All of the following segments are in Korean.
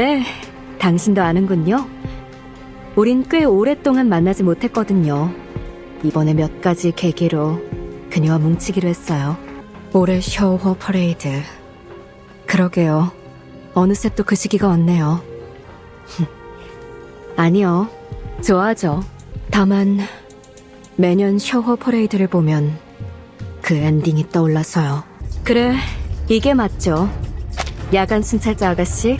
네, 당신도 아는군요. 우린 꽤 오랫동안 만나지 못했거든요. 이번에 몇 가지 계기로 그녀와 뭉치기로 했어요. 올해 셔워 퍼레이드. 그러게요. 어느새 또 그 시기가 왔네요. 아니요. 좋아하죠. 다만 매년 셔워 퍼레이드를 보면 그 엔딩이 떠올라서요. 그래, 이게 맞죠. 야간 순찰자 아가씨.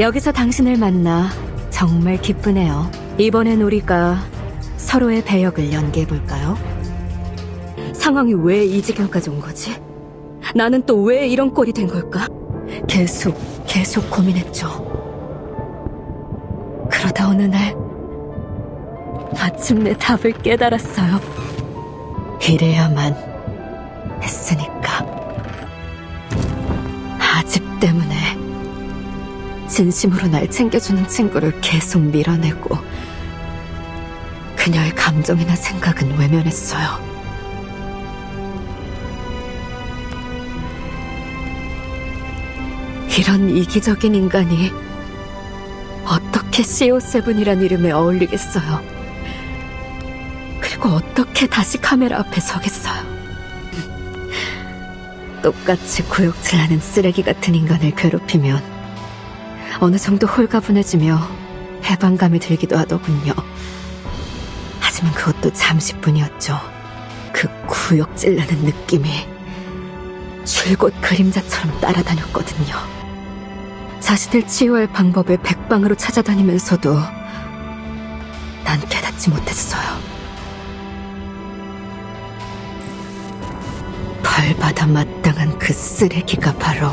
여기서 당신을 만나 정말 기쁘네요. 이번엔 우리가 서로의 배역을 연기해볼까요? 상황이 왜 이 지경까지 온 거지? 나는 또 왜 이런 꼴이 된 걸까? 계속, 계속 고민했죠. 그러다 어느 날, 마침내 답을 깨달았어요. 이래야만 했으니까. 아집 때문에 진심으로 날 챙겨주는 친구를 계속 밀어내고 그녀의 감정이나 생각은 외면했어요. 이런 이기적인 인간이 어떻게 CO7이란 이름에 어울리겠어요? 그리고 어떻게 다시 카메라 앞에 서겠어요? 똑같이 구역질하는 쓰레기 같은 인간을 괴롭히면 어느 정도 홀가분해지며 해방감이 들기도 하더군요. 하지만 그것도 잠시뿐이었죠. 그 구역질나는 느낌이 줄곧 그림자처럼 따라다녔거든요. 자신을 치유할 방법을 백방으로 찾아다니면서도 난 깨닫지 못했어요. 벌받아 마땅한 그 쓰레기가 바로